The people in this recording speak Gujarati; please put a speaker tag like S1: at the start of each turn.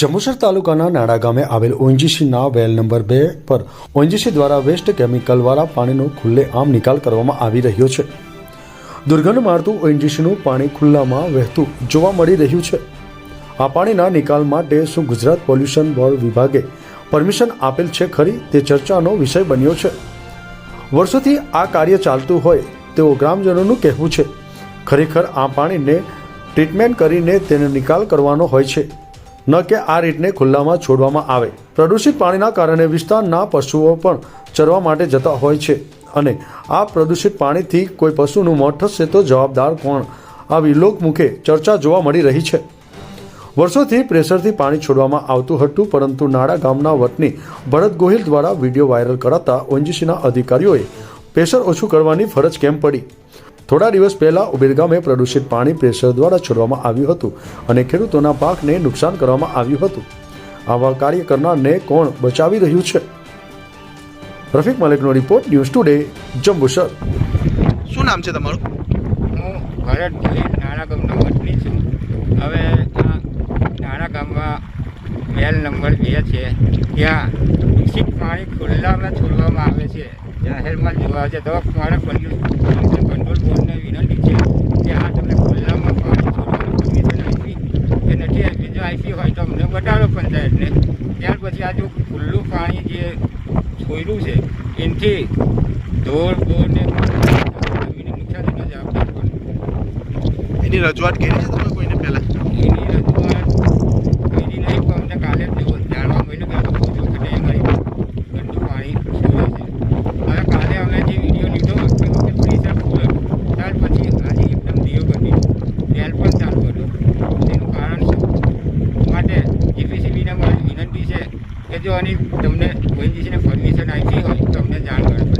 S1: જંબુસર તાલુકાના નાડા ગામે આવેલ ઓએનજીસીના વેલ નંબર બે પર ઓએનજીસી દ્વારા વેસ્ટ કેમિકલવાળા પાણીનો ખુલ્લે આમ નિકાલ કરવામાં આવી રહ્યો છે. દુર્ગંધ મારતું ઓએનજીસીનું પાણી ખુલ્લામાં વહેતું જોવા મળી રહ્યું છે. આ પાણીના નિકાલ માટે શું ગુજરાત પોલ્યુશન બોર્ડ વિભાગે પરમિશન આપેલ છે ખરી તે ચર્ચાનો વિષય બન્યો છે. વર્ષોથી આ કાર્ય ચાલતું હોય તેવો ગ્રામજનોનું કહેવું છે. ખરેખર આ પાણીને ટ્રીટમેન્ટ કરીને તેનો નિકાલ કરવાનો હોય છે. ન કે આ રીતને ખુલ્લામાં છોડવામાં આવે. પ્રદૂષિત પાણીના કારણે વિસ્તારના પશુઓ પણ ચરવા માટે જતા હોય છે. અને આ પ્રદૂષિત પાણીથી કોઈ પશુનું મોત થશે તો જવાબદાર કોણ? આવી લોકમુખે ચર્ચા જોવા મળી રહી છે. વર્ષોથી પ્રેશરથી પાણી છોડવામાં આવતું હતું, પરંતુ નાડા ગામના વતની ભરત ગોહિલ દ્વારા વીડિયો વાયરલ કરાતા ઓએનજીસીના અધિકારીઓએ પ્રેશર ઓછું કરવાની ફરજ કેમ પડી? થોડા દિવસ પહેલા ઉબેર ગામે પ્રદૂષિત પાણી પ્રેશર દ્વારા છોડવામાં આવ્યું હતું અને ખેડૂતોના પાકને નુકસાન કરવામાં આવ્યું હતું. આવા કાર્ય કરનારને કોણ બચાવી રહ્યું છે? રફીક મલિકનો રિપોર્ટ ન્યૂઝ ટુડે જંબુસર.
S2: શું નામ છે તમારું?
S3: હું ભરત ભોઈ નાના ગામનો વતની છું. હવે નાના ગામમાં વેલ નંબર બે છે. ત્યાં દૂષિત પાણી ખુલ્લામાં છોડવામાં આવે છે. જાહેરમાં જોવા છે તો પાણી કંટ્રોલ કંટ્રોલ બોર્ડને વિનંતી છે કે આ તમે ખુલ્લામાં પાણી છોડવાની પરમિશન આપી કે જો હોય તો અમને બતાડો પંચાયતને ત્યાર પછી આ જો ખુલ્લું પાણી જે છોડ્યું છે એનાથી ઢોર બોરને જમીને નુકસાન થતા જવાબદાર?
S2: એની રજૂઆત કરી છે તમે કોઈને પહેલા
S3: એની રજૂઆત કરી નહીં પણ અમને કાલે જ જો- જાણવા મળ્યું કે આ લોકો જો કે અમારી ગંદુ પાણી છોડે છે હવે કાલે અમે જે વીડિયો લીધો તે વખતે પ્રેશર ફૂલ હતું ત્યાર પછી આજે એકદમ ધીરો કરી તેલ પણ ચાલુ કર્યું તેનું કારણ શું માટે કે જો તમને ઓએનજીસીને પરમિશન આપી હોય તો અમને જાણ કરજો